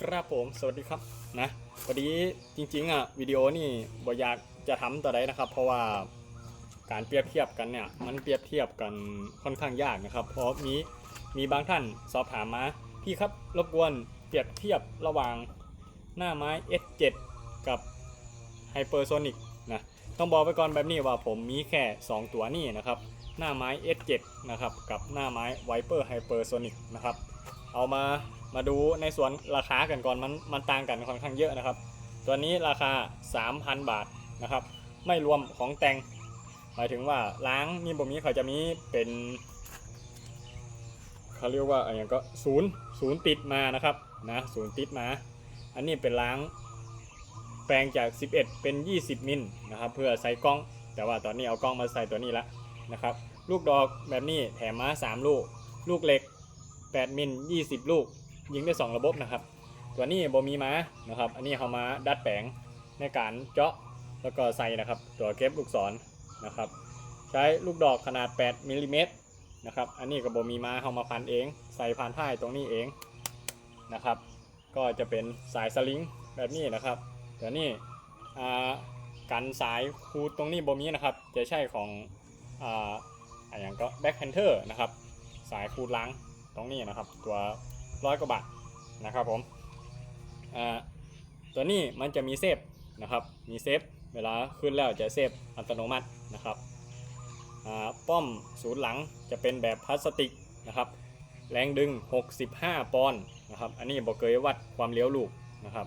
ครับผมสวัสดีครับนะพอดีจริงๆอะวิดีโอนี่บอยากจะทำต่อได้นะครับ เพราะว่าการเปรียบเทียบกันเนี่ยมันเปรียบเทียบกันค่อนข้างยากนะครับ เพราะมีมีบางท่านสอบถามมาพี่ครับรบกวนเปรียบเทียบระหว่างหน้าไม้ S7 กับ Hypersonic นะต้องบอกไปก่อนแบบนี้ว่าผมมีแค่ 2 ตัวนี่นะครับ หน้าไม้ S7 นะครับกับหน้าไม้ Viper Hypersonic นะครับ เอามามาดูในส่วนราคากันก่อนมันมันต่างกันค่อนข้างเยอะนะครับ ตัวนี้ราคา 3,000 บาทนะครับ ไม่รวมของแต่งหมายถึงว่าล้างนี่บ่มีเขาจะมีเป็นเขาเรียกว่าอะไรอย่างก็ศูนย์ศูนย์ติดมานะครับนะศูนย์ติดมา อันนี้เป็นล้างแปลงจาก 11 เป็น 20 มิลนะครับ เพื่อใส่กล้อง แต่ว่าตอนนี้เอากล้องมาใส่ตัวนี้ละนะครับ ลูกดอกแบบนี้แถมมา 3 ลูก ลูกเหล็ก 8มิล20 ลูก ยิงได้ 2 ระบบนะครับ ตัวนี้บ่มีม้านะครับ อันนี้เขามาดัดแปลงในการเจาะแล้วก็ใส่นะครับ ตัวเก็บลูกศรนะครับ ใช้ลูกดอกขนาด 8มิลลิเมตรนะครับ อันนี้ก็บ่มีม้าเขามาพันเอง ใส่พันท้ายตรงนี้เองนะครับ ก็จะเป็นสายสลิงแบบนี้นะครับตัวนี้อ่ากันสายคูดตรงนี้บ่มีนะครับ จะใช่ของอ่าอย่างก็แบ็คแพนเทอร์นะครับ สายคูดล้าง ตรงนี้นะครับ ตัวร้อยกว่าบาทนะครับผมอ่าตัวนี้มันจะมีเซฟนะครับ มีเซฟ เวลาขึ้นแล้วจะเซฟอัตโนมัตินะครับอ่าป้อมศูนย์หลังจะเป็นแบบพลาสติกนะครับ แรงดึง 65 ปอนด์นะครับ อันนี้บอกเคยวัดความเลี้ยวลูกนะครับ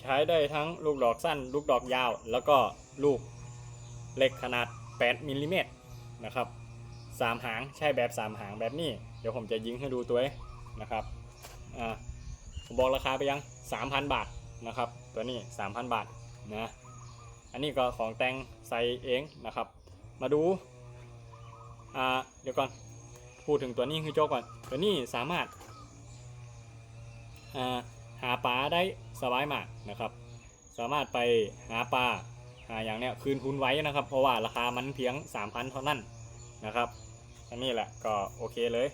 ใช้ได้ทั้งลูกดอกสั้น ลูกดอกยาว แล้วก็ลูกเหล็กขนาด 8มิลลิเมตรนะครับสามหางใช่แบบ 3 หางแบบนี้ เดี๋ยวผมจะยิงให้ดูตัวนะครับอ่าผมบอกราคาไปยัง 3,000 บาทนะครับ ตัวนี้ 3,000 บาทนะอันนี้ก็ของแต่งใส่เองนะครับ มาดูอ่าเดี๋ยวก่อนพูดถึงตัวนี้คือโจกก่อน ตัวนี้สามารถอ่าหาปลาได้สบายมากนะครับ สามารถไปหาปลาหาอย่างเนี้ยคืนทุนไว้นะครับ เพราะว่าราคามันเพียง 3,000 เท่านั้นนะครับอันนี้แหละก็โอเคเลย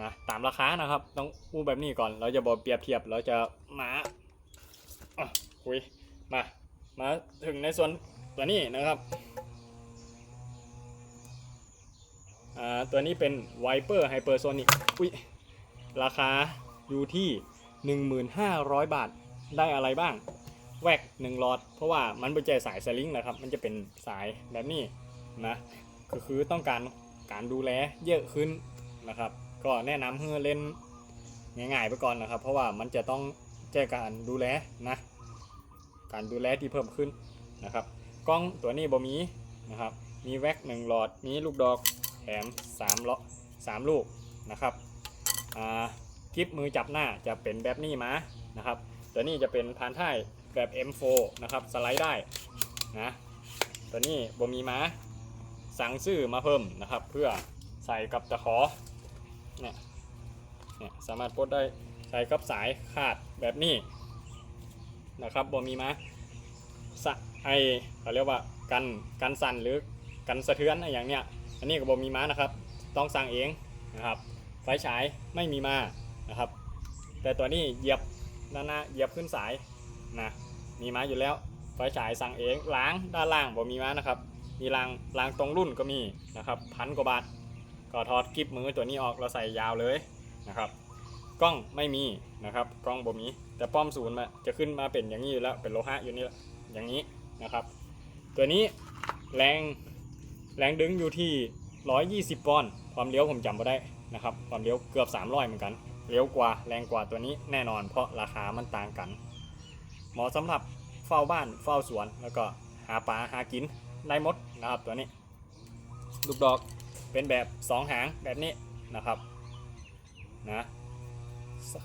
นะตามราคานะครับ ต้องพูดแบบนี้ก่อน เราจะบอกเปรียบเทียบเราจะมาอะคุยมา มาถึงในส่วนตัวนี้นะครับอ่าตัวนี้เป็น Viper Hypersonic อุ้ยราคาอยู่ที่ 1,500บาทได้อะไรบ้าง แวก1หลอด เพราะว่ามันเป็นใจสายสลิงนะครับ มันจะเป็นสายแบบนี้นะก็คือต้องการการดูแลเยอะขึ้นนะครับ ก็แนะนำให้เล่นง่ายๆไปก่อนนะครับ เพราะว่ามันจะต้องแจ้การดูแลนะการดูแลที่เพิ่มขึ้นนะครับกล้องตัวนี้บ่มีนะครับมีแว็กหนึ่งหลอดมีลูกดอกแถม3ล้อ3ลูกนะครับคลิปมือจับหน้าจะเป็นแบบนี้มานะครับตัวนี้จะเป็นพานท้ายแบบ M4 นะครับสไลด์ได้นะตัวนี้บ่มีมาสั่งซื้อมาเพิ่มนะครับ เพื่อใส่กับตะขอ เนี่ยเนี่ยสามารถปลดได้ใส่กับสายขาดแบบนี้นะครับบ่มีมาสไอเขาเรียกว่ากันกันสั่นหรือกันสะเทือนอะไรอย่างเนี้ยอันนี้ก็บอกมีม้านะครับ ต้องสั่งเองนะครับ ไฟฉายไม่มีมานะครับ แต่ตัวนี้เหยียบด้านหน้าเหยียบขึ้นสายนะมีม้าอยู่แล้วไฟฉายสั่งเองล้างด้านล่างบอกมีม้านะครับ มีรางรางตรงรุ่นก็มีนะครับพันกว่าบาท ก็ถอดกิบมือตัวนี้ออกเราใส่ยาวเลยนะครับ กล้องไม่มีนะครับกล้องบ่มีแต่ป้อมศูนย์มาจะขึ้นมาเป็นอย่างนี้อยู่แล้วเป็นโลหะอยู่นี่แหละอย่างนี้นะครับ ตัวนี้แรงแรงดึงอยู่ที่ 120ปอนด์ความเลี้ยวผมจำไม่ได้นะครับความเลี้ยวเกือบ 300 เหมือนกันเลี้ยวกว่าแรงกว่าตัวนี้แน่นอน เพราะราคามันต่างกันเหมาะสำหรับเฝ้าบ้านเฝ้าสวนแล้วก็หาปลาหากินได้หมดนะครับตัวนี้ ลูกดอก เป็นแบบ 2 หางแบบนี้นะครับนะ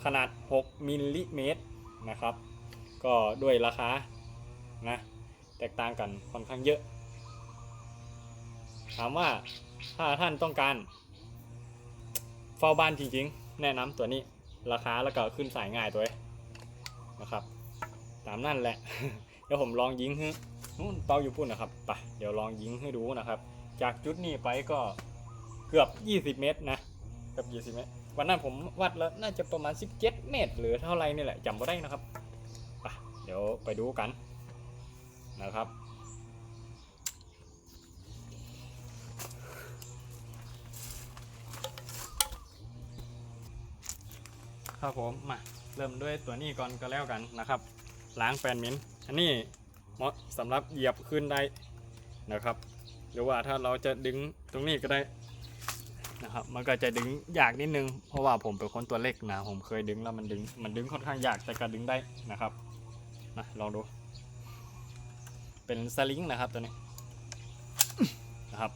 ขนาด 6มิลลิเมตรนะครับ ก็ด้วยราคานะแตกต่างกันค่อนข้างเยอะ ถามว่าถ้าท่านต้องการเฝ้าบ้านจริงๆ แนะนำตัวนี้ราคาแล้วก็ขึ้นสายง่ายตัวนะครับ ตามนั่นแหละ เดี๋ยวผมลองยิงให้นู่นเป้าอยู่พุ่นนะครับไปเดี๋ยวลองยิงให้ดูนะครับ จากจุดนี้ไปก็ เกือบ 20 เมตรนะเกือบยี่สิบเมตร วันนั้นผมวัดแล้วน่าจะประมาณ 17 เมตร หรือเท่าไรนี่แหละจำไม่ได้นะครับไปเดี๋ยวไปดูกันนะครับครับผมมาเริ่มด้วยตัวนี้ก่อนก็แล้วกันนะครับ ล้างแปนมิ้นอันนี้เหมาะสำหรับเหยียบขึ้นได้นะครับ หรือว่าถ้าเราจะดึงตรงนี้ก็ได้ นะครับ มันก็จะดึงยากนิดนึง เพราะว่าผมเป็นคนตัวเล็กนะ ผมเคยดึงแล้วมันดึง มันดึงค่อนข้างยากแต่ก็ดึงได้นะครับนะลองดู เป็นสลิงนะครับตัวนี้นะครับ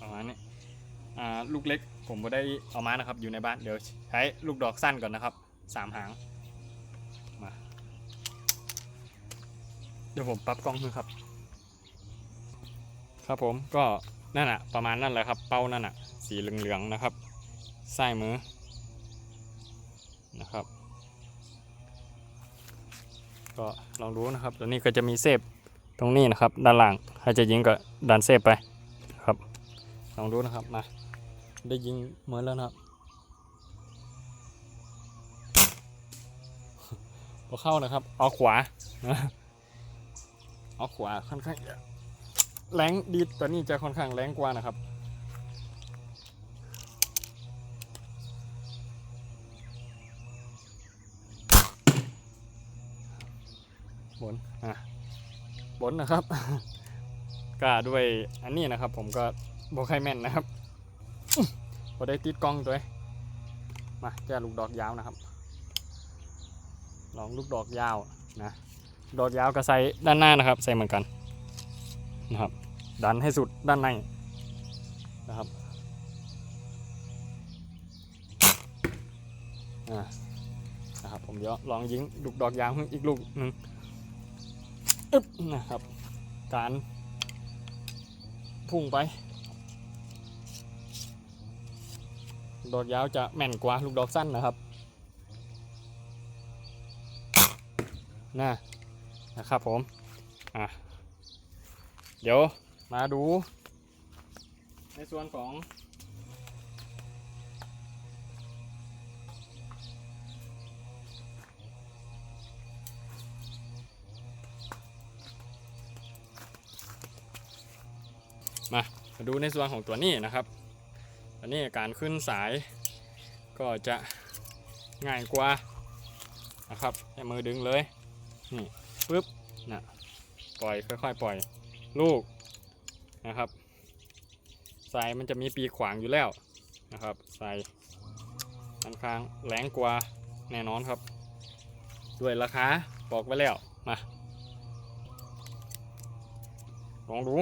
ประมาณนี้อ่าลูกเล็กผมไม่ได้เอามานะครับอยู่ในบ้านเดี๋ยวใช้ลูกดอกสั้นก่อนนะครับสามหางมาเดี๋ยวผมปรับกล้องให้ครับ ครับผมก็ นั่นอะประมาณนั่นแหละครับ เป้านั่นอะสีเหลืองๆนะครับซ้ายมือนะครับ ก็ลองดูนะครับตัวนี้ก็จะมีเซฟตรงนี้นะครับ ด้านล่างถ้าจะยิงก็ดันเซฟไปครับลองดูนะครับมาได้ยิงเหมือนแล้วนะครับพอเข้านะครับ เอาขวาเอาขวาค่อนข้าง แรงดีตัวนี้จะค่อนข้างแรงกว่านะครับบนอะบนนะครับก็ด้วยอันนี้นะครับ ผมก็บอใครแม่นนะครับพอได้ติดกล้องตัวเองมาแก้ลูกดอกยาวนะครับ ลองลูกดอกยาวนะดอกยาวก็ใส่ด้านหน้านะครับ ใส่เหมือนกัน นะครับ ดันให้สุดด้านในนะครับนะครับ ผมเดี๋ยวลองยิงลูกดอกยาวอีกลูกหนึ่งอึ๊บนะครับ การพุ่งไป ดอกยาวจะแม่นกว่าลูกดอกสั้นนะครับนะนะครับผม อะ เดี๋ยวมาดู ในส่วนของ มามาดูในส่วนของตัวนี้นะครับอันนี้การขึ้นสายก็จะง่ายกว่านะครับให้มือดึงเลยนี่ปึ๊บนะปล่อยค่อยๆ ปล่อย ลูกนะครับ สายมันจะมีปีกขวางอยู่แล้วนะครับสายค่อนข้างแรงกว่าแน่นอนครับ ด้วยราคาบอกไว้แล้วมาลองดู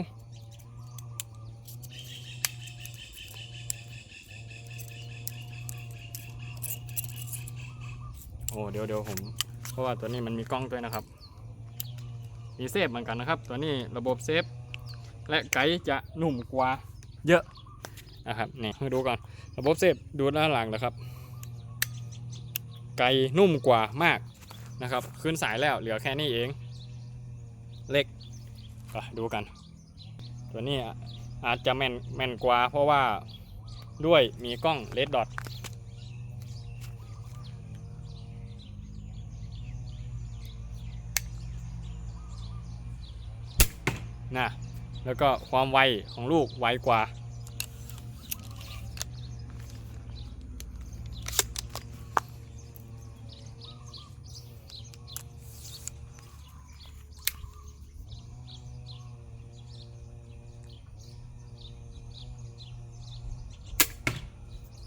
โอ้เดี๋ยวเดี๋ยวผม เพราะว่าตัวนี้มันมีกล้องด้วยนะครับีเซฟเหมือนกันนะครับ ตัวนี้ระบบเซฟ และไกด์จะหนุ่มกว่าเยอะนะครับนี่มาดูก่อนระบบเซฟดูด้านหลังนะครับ ไกด์นุ่มกว่ามากนะครับขึ้นสายแล้วเหลือแค่นี้เองเล็กดูกัน ตัวนี้อาจจะแม่นแม่นกว่าเพราะว่าด้วยมีกล้องเลดดอท นะแล้วก็ความไวของลูกไวกว่า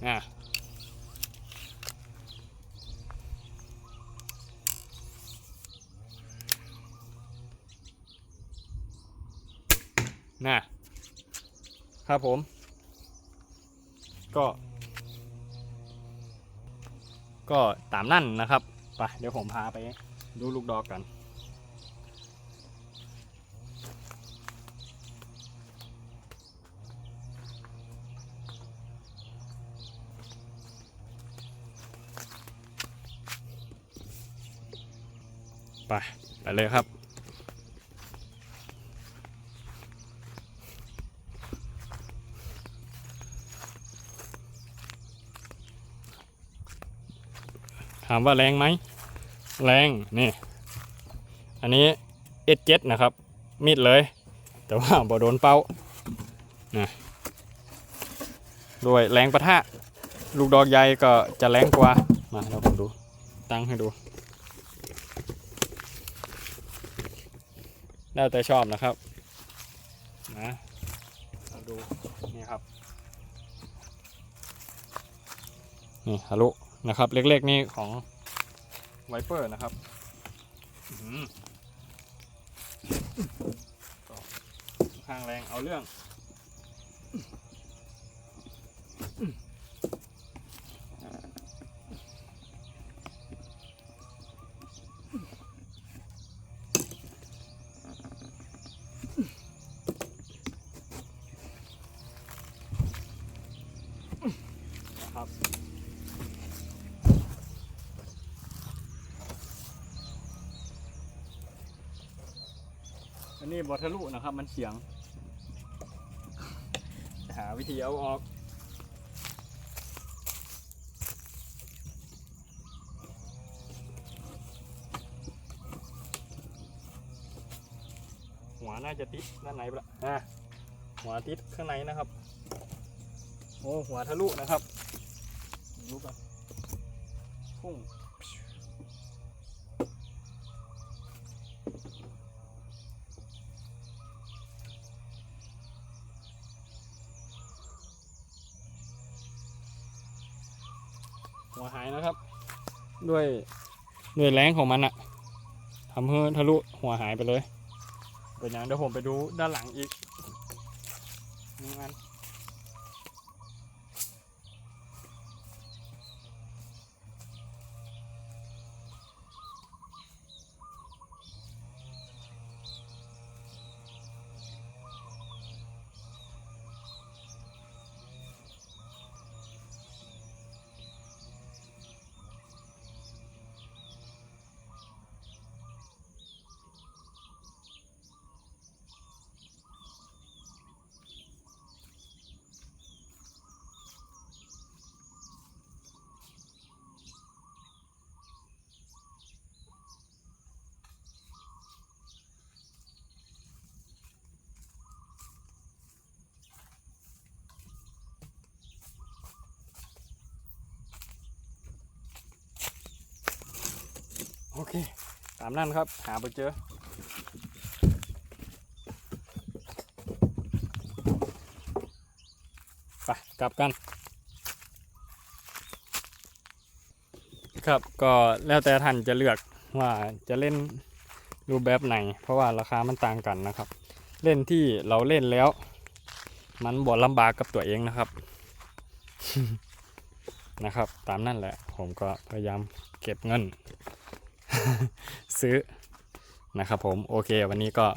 อะ นะครับผม ก็ ก็ตามนั่นนะครับไปเดี๋ยวผมพาไปดูลูกดอกกันไปไปเลยครับามว่าแรงไหม แรงนี่ อันนี้เอ็ดเจ็ดนะครับมิดเลย แต่ว่าบ่โดนเป้านะด้วยแรงประทะ ลูกดอกใหญ่ก็จะแรงกว่า มาเราผมดู ตั้งให้ดูแล้วแต่ชอบนะครับ นะเราดู นี่ครับ นี่ฮารุ นะครับ เล็กๆนี่ของไวเปอร์นะครับอื้อหือก็ข้างแรงเอาเรื่อง อันนี้บอทะลุนะครับ มันเฉียง หาวิธีเอาออก หัวน่าจะติดด้านไหนปละอะหัวติดข้างในนะครับ โอ้หัวทะลุนะครับดูกันพุ่งหัวหายนะครับ ด้วยด้วยแรงของมันอะทำให้ทะลุหัวหายไปเลยเป็นอย่างเดี๋ยวผมไปดูด้านหลังอีกหนึ่งอัน โอเค ตามนั่นครับ หาไปเจอไปกลับกัน ครับก็แล้วแต่ท่านจะเลือกว่าจะเล่นรูปแบบไหน เพราะว่าราคามันต่างกันนะครับ เล่นที่เราเล่นแล้ว มันบ่ลำบากกับตัวเองนะครับนะครับ ตามนั่นแหละ ผมก็พยายามเก็บเงิน ซื้อนะครับผมโอเค วันนี้ก็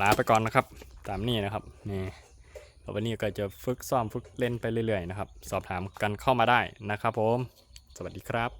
ลาไปก่อนนะครับ ตามนี้นะครับนี่วันนี้ก็จะฝึกซ้อมฝึกเล่นไปเรื่อยๆนะครับ สอบถามกันเข้ามาได้นะครับผม สวัสดีครับ